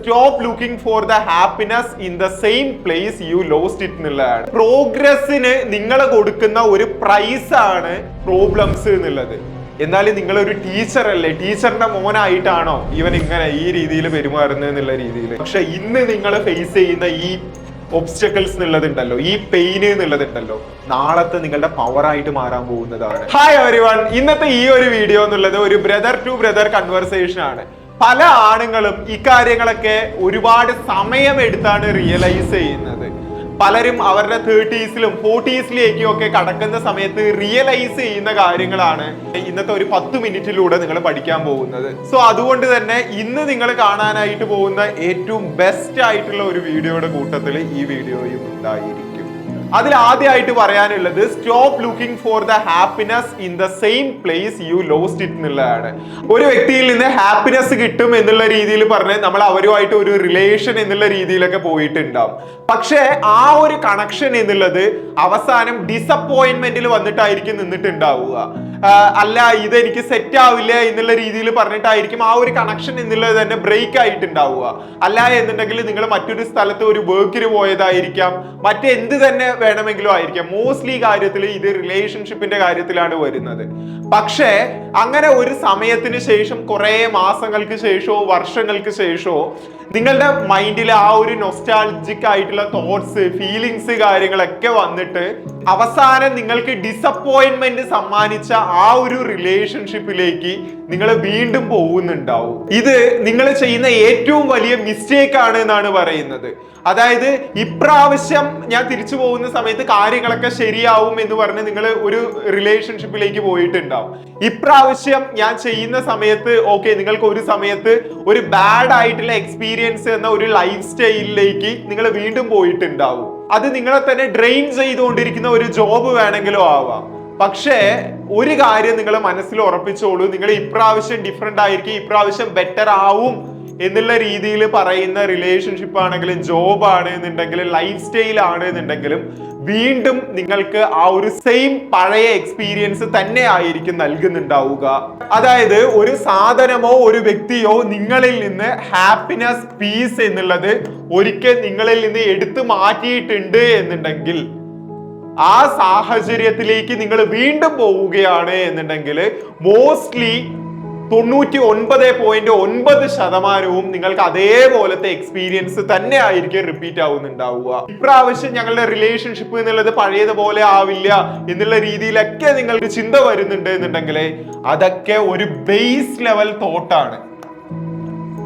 Stop looking for the happiness in the same place you lost it എന്നുള്ളതാണ്. പ്രോഗ്രസ്സിന് നിങ്ങൾ കൊടുക്കുന്ന ഒരു പ്രൈസ് ആണ് പ്രോബ്ലംസ് എന്നുള്ളത്. എന്നാലും നിങ്ങൾ ഒരു ടീച്ചർ അല്ലേ? ടീച്ചറിന്റെ മോനായിട്ടാണോ ഇവൻ ഇങ്ങനെ ഈ രീതിയിൽ പെരുമാറുന്നത് എന്നുള്ള രീതിയിൽ? പക്ഷെ ഇന്ന് നിങ്ങൾ ഫേസ് ചെയ്യുന്ന ഈ ഒബ്സ്റ്റക്കിൾസ് എന്നുള്ളതുണ്ടല്ലോ ഈ പെയിൻ എന്നുള്ളതുണ്ടല്ലോ നാളത്തെ നിങ്ങളുടെ പവർ ആയിട്ട് മാറാൻ പോകുന്നതാണ്. ഹായ് എവരി വൺ ഇന്നത്തെ ഈ ഒരു വീഡിയോ എന്നുള്ളത് ഒരു ബ്രദർ ടു ബ്രദർ കൺവെർസേഷൻ ആണ്. പല ആണുങ്ങളും ഇക്കാര്യങ്ങളൊക്കെ ഒരുപാട് സമയമെടുത്താണ് റിയലൈസ് ചെയ്യുന്നത്. പലരും അവരുടെ തേർട്ടീസിലും ഫോർട്ടീസിലേക്കും ഒക്കെ കടക്കുന്ന സമയത്ത് റിയലൈസ് ചെയ്യുന്ന കാര്യങ്ങളാണ് ഇന്നത്തെ ഒരു പത്ത് മിനിറ്റിലൂടെ നിങ്ങൾ പഠിക്കാൻ പോകുന്നത്. സോ അതുകൊണ്ട് തന്നെ ഇന്ന് നിങ്ങൾ കാണാനായിട്ട് പോകുന്ന ഏറ്റവും ബെസ്റ്റ് ആയിട്ടുള്ള ഒരു വീഡിയോയുടെ കൂട്ടത്തിൽ ഈ വീഡിയോയും ഉണ്ടായിരിക്കും. അതിൽ ആദ്യമായിട്ട് പറയാനുള്ളത് stop looking for the happiness in the same place you lost it എന്നുള്ളതാണ്. ഒരു വ്യക്തിയിൽ നിന്ന് ഹാപ്പിനെസ് കിട്ടും എന്നുള്ള രീതിയിൽ പറഞ്ഞ് നമ്മൾ അവരുമായിട്ട് ഒരു റിലേഷൻ എന്നുള്ള രീതിയിലൊക്കെ പോയിട്ടുണ്ടാവും. പക്ഷേ ആ ഒരു കണക്ഷൻ എന്നുള്ളത് അവസാനം ഡിസപ്പോയിന്റ്മെന്റിൽ വന്നിട്ടായിരിക്കും നിന്നിട്ടുണ്ടാവുക. അല്ല ഇതെനിക്ക് സെറ്റ് ആവില്ല എന്നുള്ള രീതിയിൽ പറഞ്ഞിട്ടായിരിക്കും ആ ഒരു കണക്ഷൻ എന്നുള്ളത് തന്നെ ബ്രേക്ക് ആയിട്ടുണ്ടാവുക. അല്ല എന്നുണ്ടെങ്കിൽ നിങ്ങൾ മറ്റൊരു സ്ഥലത്ത് ഒരു വർക്കിന് പോയതായിരിക്കാം. മറ്റെന്ത് തന്നെ വേണമെങ്കിലും ആയിരിക്കാം. മോസ്റ്റ്ലി കാര്യത്തിൽ ഇത് റിലേഷൻഷിപ്പിന്റെ കാര്യത്തിലാണ് വരുന്നത്. പക്ഷേ അങ്ങനെ ഒരു സമയത്തിന് ശേഷം കുറെ മാസങ്ങൾക്ക് ശേഷമോ വർഷങ്ങൾക്ക് ശേഷമോ നിങ്ങളുടെ മൈൻഡിൽ ആ ഒരു നൊസ്റ്റാൾജിക് ആയിട്ടുള്ള തോട്ട്സ് ഫീലിങ്സ് കാര്യങ്ങളൊക്കെ വന്നിട്ട് അവസാനം നിങ്ങൾക്ക് ഡിസപ്പോയിൻമെന്റ് സമ്മാനിച്ച ആ ഒരു റിലേഷൻഷിപ്പിലേക്ക് നിങ്ങൾ വീണ്ടും പോകുന്നുണ്ടാവും. ഇത് നിങ്ങൾ ചെയ്യുന്ന ഏറ്റവും വലിയ മിസ്റ്റേക്ക് ആണ് എന്നാണ് പറയുന്നത്. അതായത് ഇപ്രാവശ്യം ഞാൻ തിരിച്ചു പോകുന്ന സമയത്ത് കാര്യങ്ങളൊക്കെ ശരിയാവും എന്ന് പറഞ്ഞ് നിങ്ങൾ ഒരു റിലേഷൻഷിപ്പിലേക്ക് പോയിട്ടുണ്ടാവും. ഇപ്രാവശ്യം ഞാൻ ചെയ്യുന്ന സമയത്ത് ഓക്കെ നിങ്ങൾക്ക് ഒരു സമയത്ത് ഒരു ബാഡ് ആയിട്ടുള്ള എക്സ്പീരിയൻസ് എന്ന ഒരു ലൈഫ് സ്റ്റൈലിലേക്ക് നിങ്ങൾ വീണ്ടും പോയിട്ടുണ്ടാവും. അത് നിങ്ങളെ തന്നെ ഡ്രെയിൻ ചെയ്തുകൊണ്ടിരിക്കുന്ന ഒരു ജോബ് വേണമെങ്കിലും ആവാം. പക്ഷേ ഒരു കാര്യം നിങ്ങൾ മനസ്സിൽ ഉറപ്പിച്ചോളൂ. നിങ്ങൾ ഇപ്രാവശ്യം ഡിഫറെന്റ് ആയിരിക്കും ഇപ്രാവശ്യം ബെറ്റർ ആവും എന്നുള്ള രീതിയിൽ പറയുന്ന റിലേഷൻഷിപ്പ് ആണെങ്കിലും ജോബ് ആണ് എന്നുണ്ടെങ്കിലും ലൈഫ് സ്റ്റൈൽ ആണ് എന്നുണ്ടെങ്കിലും വീണ്ടും നിങ്ങൾക്ക് ആ ഒരു സെയിം പഴയ എക്സ്പീരിയൻസ് തന്നെ ആയിരിക്കും നൽകുന്നുണ്ടാവുക. അതായത് ഒരു സാധനമോ ഒരു വ്യക്തിയോ നിങ്ങളിൽ നിന്ന് ഹാപ്പിനെസ് പീസ് എന്നുള്ളത് ഒരിക്കൽ നിങ്ങളിൽ നിന്ന് എടുത്തു മാറ്റിയിട്ടുണ്ട് എന്നുണ്ടെങ്കിൽ ആ സാഹചര്യത്തിലേക്ക് നിങ്ങൾ വീണ്ടും പോവുകയാണ് എന്നുണ്ടെങ്കിൽ മോസ്റ്റ്ലി തൊണ്ണൂറ്റി ഒൻപത് പോയിന്റ് ഒൻപത് ശതമാനവും നിങ്ങൾക്ക് അതേപോലത്തെ എക്സ്പീരിയൻസ് തന്നെ ആയിരിക്കും റിപ്പീറ്റ് ആവുന്നുണ്ടാവുക. ഇപ്രാവശ്യം ഞങ്ങളുടെ റിലേഷൻഷിപ്പ് എന്നുള്ളത് പഴയതുപോലെ ആവില്ല എന്നുള്ള രീതിയിലൊക്കെ നിങ്ങൾക്ക് ചിന്ത വരുന്നുണ്ട് എന്നുണ്ടെങ്കിൽ അതൊക്കെ ഒരു ബേസ് ലെവൽ തോട്ടാണ്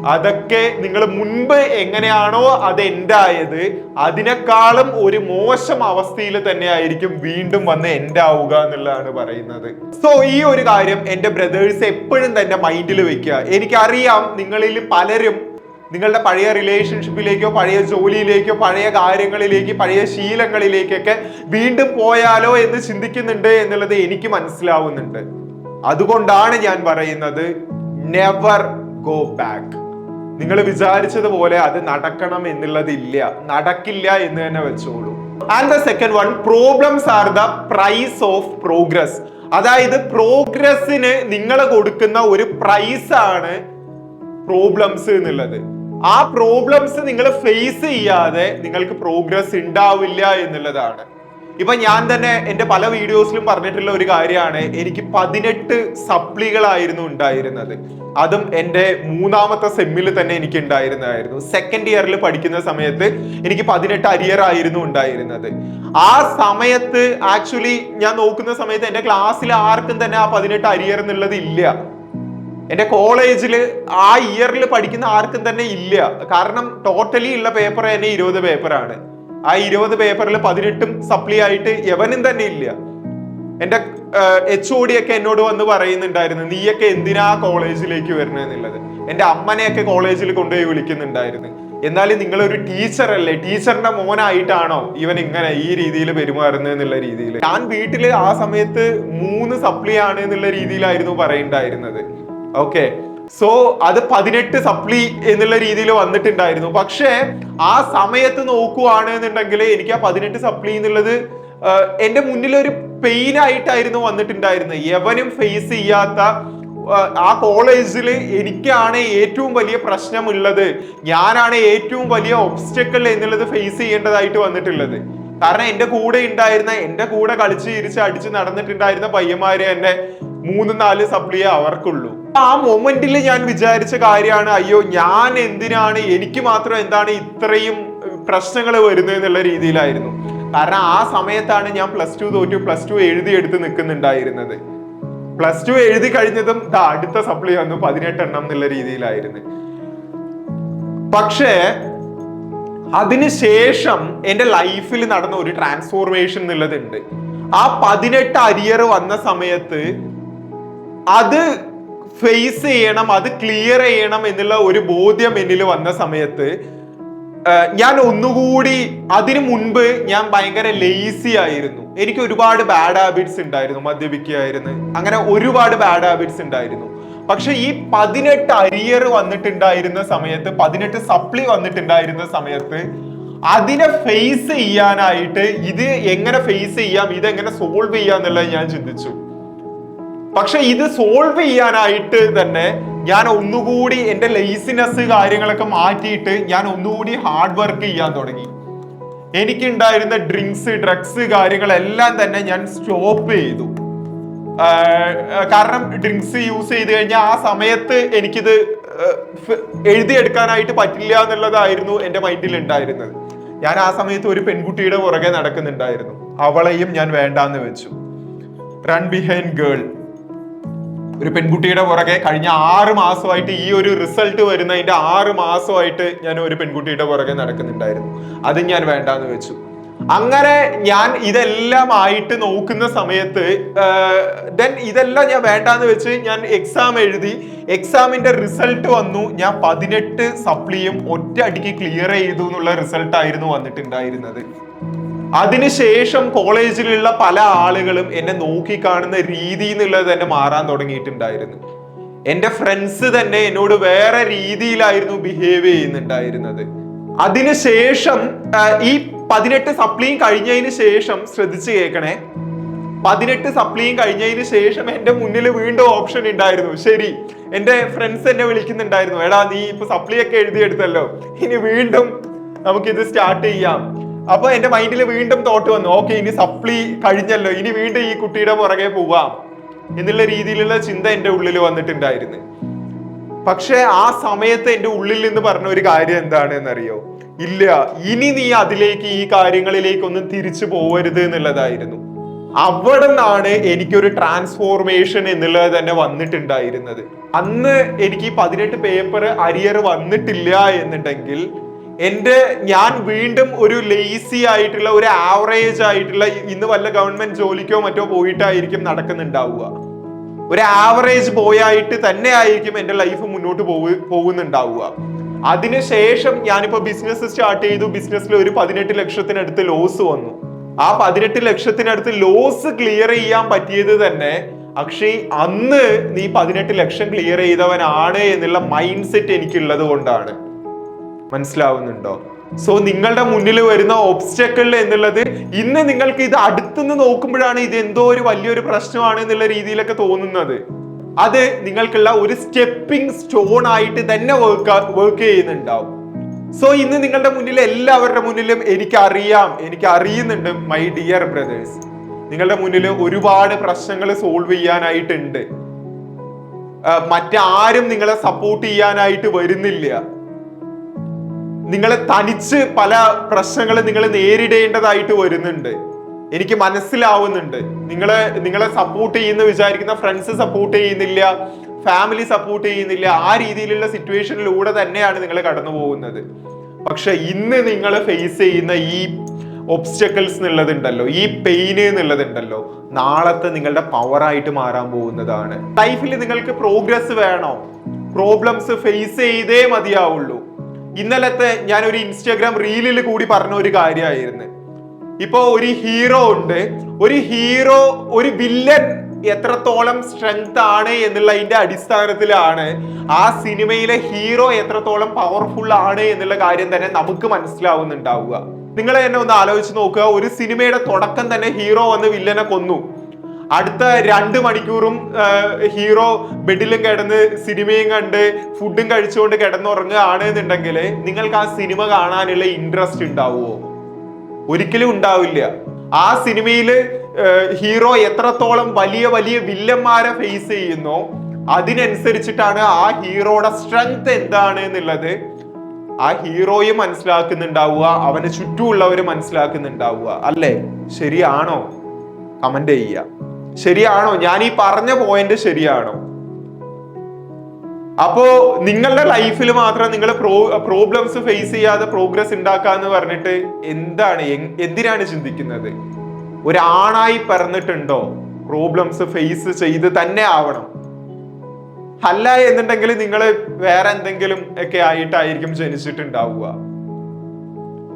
അതൊക്കെ നിങ്ങൾ മുൻപ് എങ്ങനെയാണോ അത് ആയത് അതിനേക്കാളും ഒരു മോശം അവസ്ഥയിൽ തന്നെ ആയിരിക്കും വീണ്ടും വന്ന് ആവുക എന്നുള്ളതാണ് പറയുന്നത്. സോ ഈ ഒരു കാര്യം എന്റെ ബ്രദേഴ്സ് എപ്പോഴും തന്നെ മൈൻഡിൽ വെക്കുക എനിക്കറിയാം നിങ്ങളിൽ പലരും നിങ്ങളുടെ പഴയ റിലേഷൻഷിപ്പിലേക്കോ പഴയ ജോലിയിലേക്കോ പഴയ കാര്യങ്ങളിലേക്ക് പഴയ ശീലങ്ങളിലേക്കൊക്കെ വീണ്ടും പോയാലോ എന്ന് ചിന്തിക്കുന്നുണ്ട് എന്നുള്ളത് എനിക്ക് മനസ്സിലാവുന്നുണ്ട്. അതുകൊണ്ടാണ് ഞാൻ പറയുന്നത് നെവർ ഗോ ബാക്ക് നിങ്ങൾ വിചാരിച്ചതുപോലെ അത് നടക്കണം എന്നുള്ളതില്ല. നടക്കില്ല എന്ന് തന്നെ വെച്ചോളൂ. And the second one problems are the price of progress അതായത് പ്രോഗ്രസ്സിന് നിങ്ങൾ കൊടുക്കുന്ന ഒരു പ്രൈസ് ആണ് പ്രോബ്ലംസ് എന്നുള്ളത്. ആ പ്രോബ്ലംസ് നിങ്ങൾ ഫേസ് ചെയ്യാതെ നിങ്ങൾക്ക് പ്രോഗ്രസ് ഉണ്ടാവില്ല എന്നുള്ളതാണ്. ഇപ്പൊ ഞാൻ തന്നെ എന്റെ പല വീഡിയോസിലും പറഞ്ഞിട്ടുള്ള ഒരു കാര്യമാണ്. എനിക്ക് പതിനെട്ട് സപ്ലികളായിരുന്നു ഉണ്ടായിരുന്നത്. അതും എന്റെ മൂന്നാമത്തെ സെമ്മിൽ തന്നെ എനിക്ക് ഉണ്ടായിരുന്നതായിരുന്നു. സെക്കൻഡ് ഇയറിൽ പഠിക്കുന്ന സമയത്ത് എനിക്ക് പതിനെട്ട് അരിയർ ആയിരുന്നു ഉണ്ടായിരുന്നത്. ആ സമയത്ത് ആക്ച്വലി ഞാൻ നോക്കുന്ന സമയത്ത് എന്റെ ക്ലാസ്സിൽ ആർക്കും തന്നെ ആ പതിനെട്ട് അരിയർ എന്നുള്ളത് ഇല്ല. എന്റെ കോളേജിൽ ആ ഇയറിൽ പഠിക്കുന്ന ആർക്കും തന്നെ ഇല്ല. കാരണം ടോട്ടലി ഉള്ള പേപ്പർ തന്നെ ഇരുപത് പേപ്പറാണ് ആ ഇരുപത് പേപ്പറിൽ പതിനെട്ടും സപ്ലി ആയിട്ട് എവനും തന്നെ ഇല്ല. എന്റെ എച്ച് ഒ ഒക്കെ എന്നോട് വന്ന് പറയുന്നുണ്ടായിരുന്നു നീയൊക്കെ എന്തിനാ കോളേജിലേക്ക് വരണെന്നുള്ളത്? എന്റെ അമ്മനെയൊക്കെ കോളേജിൽ കൊണ്ടുപോയി വിളിക്കുന്നുണ്ടായിരുന്നു. എന്നാലും നിങ്ങൾ ഒരു ടീച്ചർ അല്ലേ? ടീച്ചറിന്റെ മോനായിട്ടാണോ ഇവൻ ഇങ്ങനെ ഈ രീതിയിൽ പെരുമാറുന്നത് എന്നുള്ള രീതിയിൽ? ഞാൻ വീട്ടിൽ ആ സമയത്ത് മൂന്ന് സപ്ലി ആണ് എന്നുള്ള രീതിയിലായിരുന്നു പറയണ്ടായിരുന്നത്. ഓക്കെ സോ അത് പതിനെട്ട് സപ്ലി എന്നുള്ള രീതിയിൽ വന്നിട്ടുണ്ടായിരുന്നു. പക്ഷേ ആ സമയത്ത് നോക്കുവാണ് എന്നുണ്ടെങ്കിൽ എനിക്ക് ആ പതിനെട്ട് സപ്ലി എന്നുള്ളത് എന്റെ മുന്നിൽ ഒരു പെയിൻ ആയിട്ടായിരുന്നു വന്നിട്ടുണ്ടായിരുന്നത്. എവനും ഫേസ് ചെയ്യാത്ത ആ, കോളേജിൽ എനിക്കാണ് ഏറ്റവും വലിയ പ്രശ്നമുള്ളത്. ഞാനാണ് ഏറ്റവും വലിയ ഒബ്സ്റ്റക്കിൾ എന്നുള്ളത് ഫേസ് ചെയ്യേണ്ടതായിട്ട് വന്നിട്ടുള്ളത്. കാരണം എന്റെ കൂടെ ഉണ്ടായിരുന്ന എന്റെ കൂടെ കളിച്ച് ചിരിച്ച് അടിച്ച് നടന്നിട്ടുണ്ടായിരുന്ന പയ്യന്മാരെ തന്നെ മൂന്ന് നാല് സപ്ലിയേ അവർക്കുള്ളൂ. ആ മൊമെന്റിൽ ഞാൻ വിചാരിച്ച കാര്യമാണ് അയ്യോ ഞാൻ എന്തിനാണ്? എനിക്ക് മാത്രം എന്താണ് ഇത്രയും പ്രശ്നങ്ങൾ വരുന്നത് എന്നുള്ള രീതിയിലായിരുന്നു. കാരണം ആ സമയത്താണ് ഞാൻ പ്ലസ് ടു തോറ്റു പ്ലസ് ടു എഴുതിയെടുത്ത് നിൽക്കുന്നുണ്ടായിരുന്നത്. പ്ലസ് ടു എഴുതി കഴിഞ്ഞതും അടുത്ത സപ്ലി വന്നു പതിനെട്ടെണ്ണം എന്നുള്ള രീതിയിലായിരുന്നു. പക്ഷേ അതിനുശേഷം എന്റെ ലൈഫിൽ നടന്ന ഒരു ട്രാൻസ്ഫോർമേഷൻ എന്നുള്ളതുണ്ട്. ആ പതിനെട്ട് അരിയർ വന്ന സമയത്ത് അത് ഫേസ് ചെയ്യണം അത് ക്ലിയർ ചെയ്യണം എന്നുള്ള ഒരു ബോധ്യം എന്നിൽ വന്ന സമയത്ത് ഞാൻ ഒന്നുകൂടി അതിനു മുൻപ് ഞാൻ ഭയങ്കര ലേസി ആയിരുന്നു. എനിക്ക് ഒരുപാട് ബാഡ് ഹാബിറ്റ്സ് ഉണ്ടായിരുന്നു മദ്യപിക്കുകയായിരുന്നു. അങ്ങനെ ഒരുപാട് ബാഡ് ഹാബിറ്റ്സ് ഉണ്ടായിരുന്നു. പക്ഷെ ഈ പതിനെട്ട് അരിയർ വന്നിട്ടുണ്ടായിരുന്ന സമയത്ത് പതിനെട്ട് സപ്ലി വന്നിട്ടുണ്ടായിരുന്ന സമയത്ത് അതിനെ ഫേസ് ചെയ്യാനായിട്ട് ഇത് എങ്ങനെ ഫേസ് ചെയ്യാം ഇതെങ്ങനെ സോൾവ് ചെയ്യാം എന്നുള്ളത് ഞാൻ ചിന്തിച്ചു. പക്ഷെ ഇത് സോൾവ് ചെയ്യാനായിട്ട് തന്നെ ഞാൻ ഒന്നുകൂടി എന്റെ ലേസിനെസ് കാര്യങ്ങളൊക്കെ മാറ്റിയിട്ട് ഞാൻ ഒന്നുകൂടി ഹാർഡ് വർക്ക് ചെയ്യാൻ തുടങ്ങി. എനിക്കുണ്ടായിരുന്ന ഡ്രിങ്ക്സ് ഡ്രഗ്സ് കാര്യങ്ങളെല്ലാം തന്നെ ഞാൻ സ്റ്റോപ്പ് ചെയ്തു. കാരണം ഡ്രിങ്ക്സ് യൂസ് ചെയ്ത് കഴിഞ്ഞാൽ ആ സമയത്ത് എനിക്കിത് എഴുതിയെടുക്കാനായിട്ട് പറ്റില്ല എന്നുള്ളതായിരുന്നു എന്റെ മൈൻഡിൽ ഉണ്ടായിരുന്നത്. ഞാൻ ആ സമയത്ത് ഒരു പെൺകുട്ടിയുടെ പുറകെ നടക്കുന്നുണ്ടായിരുന്നു. അവളെയും ഞാൻ വേണ്ടാന്ന് വെച്ചു. റൺ ബിഹൈൻഡ് ഗേൾ ഒരു പെൺകുട്ടിയുടെ പുറകെ കഴിഞ്ഞ ആറ് മാസമായിട്ട് ഈ ഒരു റിസൾട്ട് വരുന്നതിന്റെ ആറ് മാസമായിട്ട് ഞാൻ ഒരു പെൺകുട്ടിയുടെ പുറകെ നടക്കുന്നുണ്ടായിരുന്നു. അത് ഞാൻ വേണ്ടാന്ന് വെച്ചു. അങ്ങനെ ഞാൻ ഇതെല്ലാം ആയിട്ട് നോക്കുന്ന സമയത്ത് ദെൻ ഇതെല്ലാം ഞാൻ വേണ്ടാന്ന് വെച്ച് ഞാൻ എക്സാം എഴുതി. എക്സാമിന്റെ റിസൾട്ട് വന്നു. ഞാൻ പതിനെട്ട് സപ്ലിയും ഒറ്റ അടിക്ക് ക്ലിയർ ചെയ്തു എന്നുള്ള റിസൾട്ട് ആയിരുന്നു വന്നിട്ടുണ്ടായിരുന്നത്. അതിനുശേഷം കോളേജിലുള്ള പല ആളുകളും എന്നെ നോക്കിക്കാണുന്ന രീതി എന്നുള്ളത് തന്നെ മാറാൻ തുടങ്ങിയിട്ടുണ്ടായിരുന്നു. എന്റെ ഫ്രണ്ട്സ് തന്നെ എന്നോട് വേറെ രീതിയിലായിരുന്നു ബിഹേവ് ചെയ്യുന്നുണ്ടായിരുന്നത്. അതിനുശേഷം ഈ പതിനെട്ട് സപ്ലിയും കഴിഞ്ഞതിന് ശേഷം ശ്രദ്ധിച്ചു കേൾക്കണേ. പതിനെട്ട് സപ്ലിയും കഴിഞ്ഞതിന് ശേഷം എന്റെ മുന്നിൽ വീണ്ടും ഓപ്ഷൻ ഉണ്ടായിരുന്നു. ശരി എന്റെ ഫ്രണ്ട്സ് എന്നെ വിളിക്കുന്നുണ്ടായിരുന്നു. എടാ നീ ഇപ്പൊ സപ്ലി ഒക്കെ എഴുതിയെടുത്തല്ലോ. ഇനി വീണ്ടും നമുക്കിത് സ്റ്റാർട്ട് ചെയ്യാം. അപ്പൊ എന്റെ മൈൻഡിൽ വീണ്ടും തോട്ട് വന്നു. ഓക്കെ ഇനി സപ്ലി കഴിഞ്ഞല്ലോ. ഇനി വീണ്ടും ഈ കുട്ടിയുടെ പുറകെ പോവാം എന്നുള്ള രീതിയിലുള്ള ചിന്ത എന്റെ ഉള്ളിൽ വന്നിട്ടുണ്ടായിരുന്നു. പക്ഷെ ആ സമയത്ത് എന്റെ ഉള്ളിൽ നിന്ന് പറഞ്ഞ ഒരു കാര്യം എന്താണ് എന്നറിയോ ഇല്ല ഇനി നീ അതിലേക്ക് ഈ കാര്യങ്ങളിലേക്കൊന്നും തിരിച്ചു പോവരുത് എന്നുള്ളതായിരുന്നു. അവിടെ നിന്നാണ് എനിക്കൊരു ട്രാൻസ്ഫോർമേഷൻ എന്നുള്ളത് തന്നെ വന്നിട്ടുണ്ടായിരുന്നത്. അന്ന് എനിക്ക് പതിനെട്ട് പേപ്പർ അരിയർ വന്നിട്ടില്ല എന്നുണ്ടെങ്കിൽ എന്റെ ഞാൻ വീണ്ടും ഒരു ലേസി ആയിട്ടുള്ള ഒരു ആവറേജ് ആയിട്ടുള്ള ഇന്ന് വല്ല ഗവൺമെന്റ് ജോലിക്കോ മറ്റോ പോയിട്ടായിരിക്കും നടക്കുന്നുണ്ടാവുക. ഒരു ആവറേജ് ബോയ് ആയിട്ട് തന്നെ ആയിരിക്കും എന്റെ ലൈഫ് മുന്നോട്ട് പോകുന്നുണ്ടാവുക അതിനുശേഷം ഞാനിപ്പോ ബിസിനസ് സ്റ്റാർട്ട് ചെയ്തു. ബിസിനസ്സിൽ ഒരു പതിനെട്ട് ലക്ഷത്തിനടുത്ത് ലോസ് വന്നു. ആ പതിനെട്ട് ലക്ഷത്തിനടുത്ത് ലോസ് ക്ലിയർ ചെയ്യാൻ പറ്റിയത് തന്നെ അക്ഷയ് അന്ന് നീ പതിനെട്ട് ലക്ഷം ക്ലിയർ ചെയ്തവനാണ് എന്നുള്ള മൈൻഡ് സെറ്റ് എനിക്കുള്ളത് കൊണ്ടാണ്. മനസ്സിലാവുന്നുണ്ടോ? സോ നിങ്ങളുടെ മുന്നിൽ വരുന്ന ഒബ്സ്റ്റക്കിൾ എന്നുള്ളത് ഇന്ന് നിങ്ങൾക്ക് ഇത് അടുത്തുനിന്ന് നോക്കുമ്പോഴാണ് ഇത് എന്തോ ഒരു വലിയൊരു പ്രശ്നമാണ് എന്നുള്ള രീതിയിലൊക്കെ തോന്നുന്നത്. അത് നിങ്ങൾക്കുള്ള ഒരു സ്റ്റെപ്പിംഗ് സ്റ്റോൺ ആയിട്ട് തന്നെ വർക്ക് വർക്ക് ചെയ്യുന്നുണ്ടാവും. സോ ഇന്ന് നിങ്ങളുടെ മുന്നിൽ എല്ലാവരുടെ മുന്നിലും എനിക്ക് അറിയാം എനിക്ക് അറിയുന്നുണ്ട് മൈ ഡിയർ ബ്രദേഴ്സ് നിങ്ങളുടെ മുന്നിൽ ഒരുപാട് പ്രശ്നങ്ങൾ സോൾവ് ചെയ്യാനായിട്ടുണ്ട്. മറ്റാരും നിങ്ങളെ സപ്പോർട്ട് ചെയ്യാനായിട്ട് വരുന്നില്ല. നിങ്ങളെ തനിച്ച് പല പ്രശ്നങ്ങൾ നിങ്ങൾ നേരിടേണ്ടതായിട്ട് വരുന്നുണ്ട്. എനിക്ക് മനസ്സിലാവുന്നുണ്ട്. നിങ്ങളെ നിങ്ങളെ സപ്പോർട്ട് ചെയ്യുന്ന വിചാരിക്കുന്ന ഫ്രണ്ട്സ് സപ്പോർട്ട് ചെയ്യുന്നില്ല ഫാമിലി സപ്പോർട്ട് ചെയ്യുന്നില്ല ആ രീതിയിലുള്ള സിറ്റുവേഷനിലൂടെ തന്നെയാണ് നിങ്ങൾ കടന്നു പോകുന്നത്. പക്ഷെ ഇന്ന് നിങ്ങൾ ഫേസ് ചെയ്യുന്ന ഈ ഒബ്സ്റ്റക്കിൾസ് എന്നുള്ളതുണ്ടല്ലോ ഈ പെയിന് എന്നുള്ളതുണ്ടല്ലോ നാളത്തെ നിങ്ങളുടെ പവറായിട്ട് മാറാൻ പോകുന്നതാണ്. ലൈഫിൽ നിങ്ങൾക്ക് പ്രോഗ്രസ് വേണോ? പ്രോബ്ലംസ് ഫേസ് ചെയ്തേ മതിയാവുള്ളൂ. ഇന്നലത്തെ ഞാൻ ഒരു ഇൻസ്റ്റാഗ്രാം റീലിൽ കൂടി പറഞ്ഞ ഒരു കാര്യമായിരുന്നു ഇപ്പൊ ഒരു ഹീറോ ഉണ്ട്. ഒരു ഹീറോ ഒരു വില്ലൻ എത്രത്തോളം സ്ട്രെങ്ത് ആണ് എന്നുള്ളതിന്റെ അടിസ്ഥാനത്തിലാണ് ആ സിനിമയിലെ ഹീറോ എത്രത്തോളം പവർഫുൾ ആണ് എന്നുള്ള കാര്യം തന്നെ നമുക്ക് മനസ്സിലാവുന്നുണ്ടാവുക. നിങ്ങൾ തന്നെ ഒന്ന് ആലോചിച്ച് നോക്കുക. ഒരു സിനിമയുടെ തുടക്കം തന്നെ ഹീറോ വന്ന് വില്ലനെ കൊന്നു. അടുത്ത രണ്ട് മണിക്കൂറും ഹീറോ ബെഡിലും കിടന്ന് സിനിമയും കണ്ട് ഫുഡും കഴിച്ചുകൊണ്ട് കിടന്നുറങ്ങുകയാണ് എന്നുണ്ടെങ്കിൽ നിങ്ങൾക്ക് ആ സിനിമ കാണാനുള്ള ഇൻട്രസ്റ്റ് ഉണ്ടാവുമോ? ഒരിക്കലും ഉണ്ടാവില്ല. ആ സിനിമയിൽ ഹീറോ എത്രത്തോളം വലിയ വലിയ വില്ലന്മാരെ ഫേസ് ചെയ്യുന്നു അതിനനുസരിച്ചിട്ടാണ് ആ ഹീറോയുടെ സ്ട്രെങ്ത് എന്താണ് എന്നുള്ളത് ആ ഹീറോയെ മനസ്സിലാക്കുന്നുണ്ടാവുക അവന് ചുറ്റുമുള്ളവർ മനസ്സിലാക്കുന്നുണ്ടാവുക. അല്ലേ? ശരിയാണോ? കമന്റ് ചെയ്യുക. ശരിയാണോ? ഞാൻ ഈ പറഞ്ഞ പോയിന്റ് ശരിയാണോ? അപ്പോ നിങ്ങളുടെ ലൈഫിൽ മാത്രം നിങ്ങൾ പ്രോബ്ലംസ് ഫേസ് ചെയ്യാതെ പ്രോഗ്രസ് ഉണ്ടാക്കാന്ന് പറഞ്ഞിട്ട് എന്താണ് എന്തിനാണ് ചിന്തിക്കുന്നത്? ഒരാണായി പറഞ്ഞിട്ടുണ്ടോ പ്രോബ്ലംസ് ഫേസ് ചെയ്ത് തന്നെ ആവണം. അല്ല എന്നുണ്ടെങ്കിൽ നിങ്ങൾ വേറെ എന്തെങ്കിലും ഒക്കെ ആയിട്ടായിരിക്കും ജനിച്ചിട്ടുണ്ടാവുക.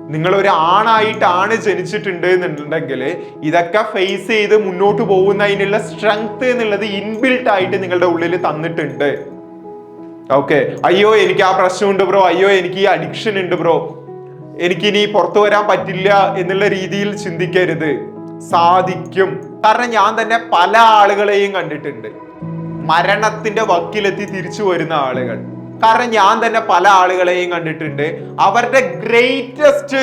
നിങ്ങൾ ഒരു ആണായിട്ടാണ് ജനിച്ചിട്ടുണ്ട് എന്നുണ്ടെങ്കിൽ ഇതൊക്കെ ഫേസ് ചെയ്ത് മുന്നോട്ട് പോകുന്നതിനുള്ള സ്ട്രെങ്ത് എന്നുള്ളത് ഇൻബിൽട്ട് ആയിട്ട് നിങ്ങളുടെ ഉള്ളിൽ തന്നിട്ടുണ്ട്. ഓക്കെ അയ്യോ എനിക്ക് ആ പ്രശ്നമുണ്ട് ബ്രോ അയ്യോ എനിക്ക് ഈ അഡിക്ഷൻ ഉണ്ട് ബ്രോ എനിക്ക് ഇനി പുറത്തു വരാൻ പറ്റില്ല എന്നുള്ള രീതിയിൽ ചിന്തിക്കരുത്. സാധിക്കും. കാരണം ഞാൻ തന്നെ പല ആളുകളെയും കണ്ടിട്ടുണ്ട്. മരണത്തിന്റെ വക്കിലെത്തി തിരിച്ചു വരുന്ന ആളുകൾ. കാരണം ഞാൻ തന്നെ പല ആളുകളെയും കണ്ടിട്ടുണ്ട്. അവരുടെ ഗ്രേറ്റസ്റ്റ്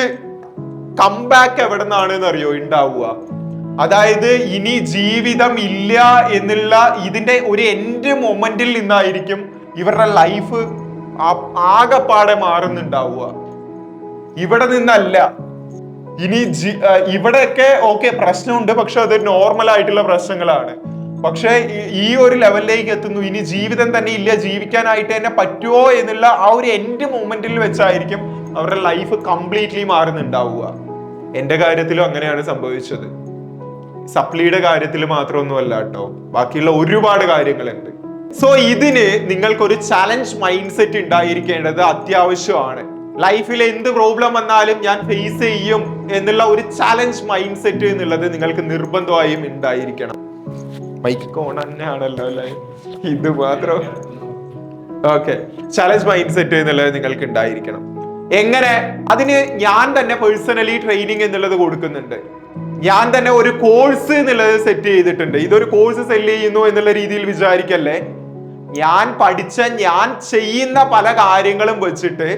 കംബാക്ക് എവിടെ നിന്നാണ് അറിയോ ഉണ്ടാവുക. അതായത് ഇനി ജീവിതം ഇല്ല എന്നുള്ള ഇതിന്റെ ഒരു എൻഡ് മൊമെന്റിൽ നിന്നായിരിക്കും ഇവരുടെ ലൈഫ് ആകെപ്പാടെ മാറുന്നുണ്ടാവുക. ഇവിടെ നിന്നല്ല. ഇനി ഇവിടെയൊക്കെ ഓക്കെ പ്രശ്നമുണ്ട് പക്ഷെ അത് നോർമൽ ആയിട്ടുള്ള പ്രശ്നങ്ങളാണ്. പക്ഷെ ഈ- ഒരു ലെവലിലേക്ക് എത്തുന്നു. ഇനി ജീവിതം തന്നെ ഇല്ല. ജീവിക്കാനായിട്ട് തന്നെ പറ്റുമോ എന്നുള്ള ആ ഒരു എൻഡ് മൂമെന്റിൽ വെച്ചായിരിക്കും അവരുടെ ലൈഫ് കംപ്ലീറ്റ്ലി മാറുന്നുണ്ടാവുക. എന്റെ കാര്യത്തിലും അങ്ങനെയാണ് സംഭവിച്ചത്. സപ്ലിയുടെ കാര്യത്തിൽ മാത്രമൊന്നുമല്ല കേട്ടോ. ബാക്കിയുള്ള ഒരുപാട് കാര്യങ്ങളുണ്ട്. സോ ഇതിന് നിങ്ങൾക്കൊരു ചലഞ്ച് മൈൻഡ് സെറ്റ് ഉണ്ടായിരിക്കേണ്ടത് അത്യാവശ്യമാണ്. ലൈഫിൽ എന്ത് പ്രോബ്ലം വന്നാലും ഞാൻ ഫേസ് ചെയ്യും എന്നുള്ള ഒരു ചലഞ്ച് മൈൻഡ് സെറ്റ് എന്നുള്ളത് നിങ്ങൾക്ക് നിർബന്ധമായും ഉണ്ടായിരിക്കണം. മൈക്ക് ഓൺ തന്നെയാണല്ലോ അല്ലേ? ഇത് മാത്രം. ഓക്കെ ചലഞ്ച് മൈൻഡ് സെറ്റ് എന്നുള്ളത് നിങ്ങൾക്ക് ഉണ്ടായിരിക്കണം. എങ്ങനെ? അതിന് ഞാൻ തന്നെ പേഴ്സണലി ട്രെയിനിങ് എന്നുള്ളത് കൊടുക്കുന്നുണ്ട്. ഞാൻ തന്നെ ഒരു കോഴ്സ് എന്നുള്ളത് സെറ്റ് ചെയ്തിട്ടുണ്ട്. ഇതൊരു കോഴ്സ് സെൽ ചെയ്യുന്നു എന്നുള്ള രീതിയിൽ വിചാരിക്കല്ലേ? ഞാൻ പഠിച്ച ഞാൻ ചെയ്യുന്ന പല കാര്യങ്ങളും വെച്ചിട്ട്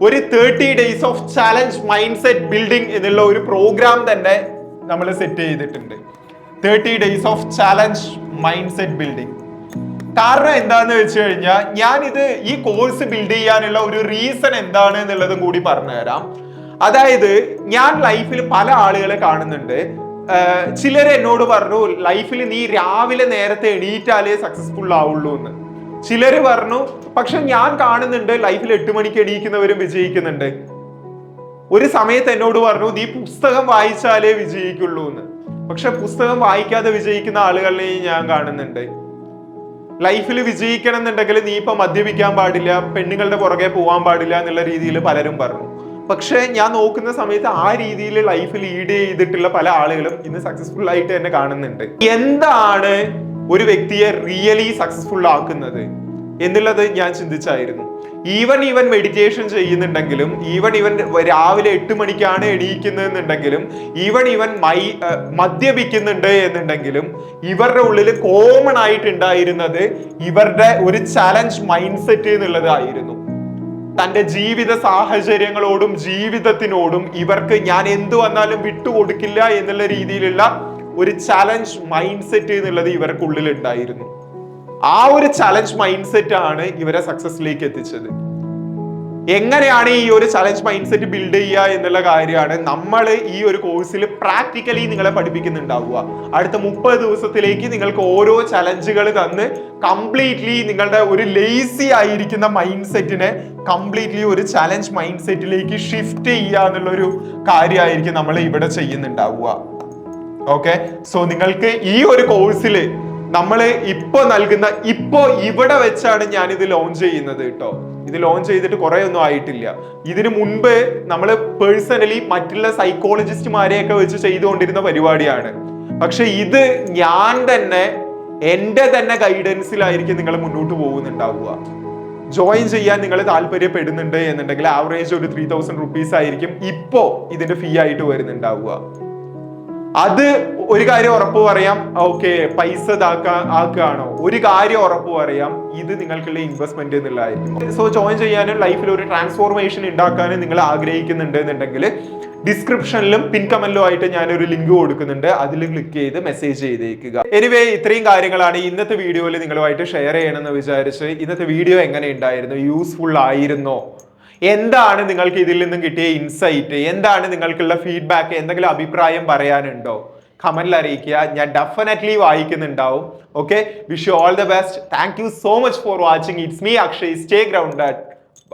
ഒരു thirty days of challenge mindset building എന്നുള്ള ഒരു പ്രോഗ്രാം തന്നെ നമ്മൾ സെറ്റ് ചെയ്തിട്ടുണ്ട്. Thirty days of challenge mindset building കാരണം എന്താന്ന് വെച്ച് കഴിഞ്ഞാൽ ഞാൻ ഇത് ഈ കോഴ്സ് ബിൽഡ് ചെയ്യാനുള്ള ഒരു റീസൺ എന്താണ് എന്നുള്ളതും കൂടി പറഞ്ഞുതരാം അതായത് ഞാൻ ലൈഫിൽ പല ആളുകളെ കാണുന്നുണ്ട്. ചിലർ എന്നോട് പറഞ്ഞു ലൈഫിൽ നീ രാവിലെ നേരത്തെ എണീറ്റാലേ സക്സസ്ഫുൾ ആവുള്ളൂ എന്ന്. ചിലർ പറഞ്ഞു പക്ഷെ ഞാൻ കാണുന്നുണ്ട് ലൈഫിൽ എട്ട് മണിക്ക് എണീക്കുന്നവരും വിജയിക്കുന്നുണ്ട്. ഒരു സമയത്ത് എന്നോട് പറഞ്ഞു നീ പുസ്തകം വായിച്ചാലേ വിജയിക്കുള്ളൂ എന്ന്. പക്ഷെ പുസ്തകം വായിക്കാതെ വിജയിക്കുന്ന ആളുകളെയും ഞാൻ കാണുന്നുണ്ട്. ലൈഫിൽ വിജയിക്കണം എന്നുണ്ടെങ്കിൽ നീ ഇപ്പൊ മദ്യപിക്കാൻ പാടില്ല പെണ്ണുങ്ങളുടെ പുറകെ പോകാൻ പാടില്ല എന്നുള്ള രീതിയിൽ പലരും പറഞ്ഞു. പക്ഷെ ഞാൻ നോക്കുന്ന സമയത്ത് ആ രീതിയിൽ ലൈഫിൽ ലീഡ് ചെയ്തിട്ടുള്ള പല ആളുകളും ഇന്ന് സക്സസ്ഫുൾ ആയിട്ട് തന്നെ കാണുന്നുണ്ട്. എന്താണ് ഒരു വ്യക്തിയെ റിയലി സക്സസ്ഫുൾ ആക്കുന്നത്? എന്നുള്ളത് ഞാൻ ചിന്തിച്ചായിരുന്നു. ഈവൻ ഈവൻ മെഡിറ്റേഷൻ ചെയ്യുന്നുണ്ടെങ്കിലും ഈവൻ ഇവൻ രാവിലെ എട്ട് മണിക്കാണ് എണീക്കുന്നതെന്നുണ്ടെങ്കിലും ഈവൻ ഇവൻ മൈ മദ്യപിക്കുന്നുണ്ട് എന്നുണ്ടെങ്കിലും ഇവരുടെ ഉള്ളിൽ കോമൺ ആയിട്ടുണ്ടായിരുന്നത് ഇവരുടെ ഒരു ചലഞ്ച് മൈൻഡ് സെറ്റ് എന്നുള്ളതായിരുന്നു. തന്റെ ജീവിത സാഹചര്യങ്ങളോടും ജീവിതത്തിനോടും ഇവർക്ക് ഞാൻ എന്തു വന്നാലും വിട്ടുകൊടുക്കില്ല എന്നുള്ള രീതിയിലുള്ള ഒരു ചലഞ്ച് മൈൻഡ് സെറ്റ് എന്നുള്ളത് ഇവർക്കുള്ളിൽ ഉണ്ടായിരുന്നു ആ ഒരു ചലഞ്ച് മൈൻഡ് സെറ്റ് ആണ് ഇവരെ സക്സസിലേക്ക് എത്തിച്ചത്. എങ്ങനെയാണ് ഈ ഒരു ചലഞ്ച് മൈൻഡ് സെറ്റ് ബിൽഡ് ചെയ്യുക എന്നുള്ള കാര്യമാണ് നമ്മൾ ഈ ഒരു കോഴ്സിൽ പ്രാക്ടിക്കലി നിങ്ങളെ പഠിപ്പിക്കുന്നുണ്ടാവുക. അടുത്ത മുപ്പത് ദിവസത്തിലേക്ക് നിങ്ങൾക്ക് ഓരോ ചലഞ്ചുകൾ തന്ന് കംപ്ലീറ്റ്ലി നിങ്ങളുടെ ഒരു ലേസി ആയിരിക്കുന്ന മൈൻഡ് സെറ്റിനെ കംപ്ലീറ്റ്ലി ഒരു ചലഞ്ച് മൈൻഡ് സെറ്റിലേക്ക് ഷിഫ്റ്റ് ചെയ്യുക എന്നുള്ള ഒരു കാര്യമായിരിക്കും നമ്മൾ ഇവിടെ ചെയ്യുന്നുണ്ടാവുക. ഓക്കെ സോ നിങ്ങൾക്ക് ഈ ഒരു കോഴ്സിൽ നമ്മൾ ഇപ്പൊ നൽകുന്ന ഇപ്പോ ഇവിടെ വെച്ചാണ് ഞാൻ ഇത് ലോഞ്ച് ചെയ്യുന്നത് കേട്ടോ ഇത് ലോഞ്ച് ചെയ്തിട്ട് കുറെ ഒന്നും ആയിട്ടില്ല. ഇതിനു മുൻപ് നമ്മൾ പേഴ്സണലി മറ്റുള്ള സൈക്കോളജിസ്റ്റുമാരെയൊക്കെ വെച്ച് ചെയ്തുകൊണ്ടിരുന്ന പരിപാടിയാണ്. പക്ഷെ ഇത് ഞാൻ തന്നെ എന്റെ തന്നെ ഗൈഡൻസിലായിരിക്കും നിങ്ങൾ മുന്നോട്ട് പോകുന്നുണ്ടാവുക. ജോയിൻ ചെയ്യാൻ നിങ്ങൾ താല്പര്യപ്പെടുന്നുണ്ട് എന്നുണ്ടെങ്കിൽ ആവറേജ് ഒരു ത്രീ തൗസൻഡ് റുപ്പീസ് ആയിരിക്കും ഇപ്പോ ഇതിന്റെ ഫീ ആയിട്ട് വരുന്നുണ്ടാവുക. അത് ഒരു കാര്യം ഉറപ്പ് പറയാം. ഓക്കെ പൈസ ഇതാക്കാ ആക്കുകയാണോ ഒരു കാര്യം ഉറപ്പ് പറയാം. ഇത് നിങ്ങൾക്കുള്ള ഇൻവെസ്റ്റ്മെന്റ് എന്നുള്ളതായിരിക്കും. സോ ജോയിൻ ചെയ്യാനും ലൈഫിൽ ഒരു ട്രാൻസ്ഫോർമേഷൻ ഉണ്ടാക്കാനും നിങ്ങൾ ആഗ്രഹിക്കുന്നുണ്ട് എന്നുണ്ടെങ്കിൽ ഡിസ്ക്രിപ്ഷനിലും പിൻ കമന്റിലും ആയിട്ട് ഞാനൊരു ലിങ്ക് കൊടുക്കുന്നുണ്ട്. അതിൽ ക്ലിക്ക് ചെയ്ത് മെസ്സേജ് ചെയ്തേക്കുക. എനിവേ ഇത്രയും കാര്യങ്ങളാണ് ഇന്നത്തെ വീഡിയോയിൽ നിങ്ങളുമായിട്ട് ഷെയർ ചെയ്യണമെന്ന് വിചാരിച്ച് ഇന്നത്തെ വീഡിയോ എങ്ങനെ ഉണ്ടായിരുന്നു യൂസ്ഫുൾ ആയിരുന്നോ? എന്താണ് നിങ്ങൾക്ക് ഇതിൽ നിന്നും കിട്ടിയ ഇൻസൈറ്റ് എന്താണ് നിങ്ങൾക്കുള്ള ഫീഡ്ബാക്ക് എന്തെങ്കിലും അഭിപ്രായം പറയാനുണ്ടോ? കമന്റിൽ അറിയിക്കുക. ഞാൻ definitely വായിക്കുന്നുണ്ടാവും. Okay wish you all the best thank you so much for watching it's me Akshay stay ground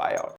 bye all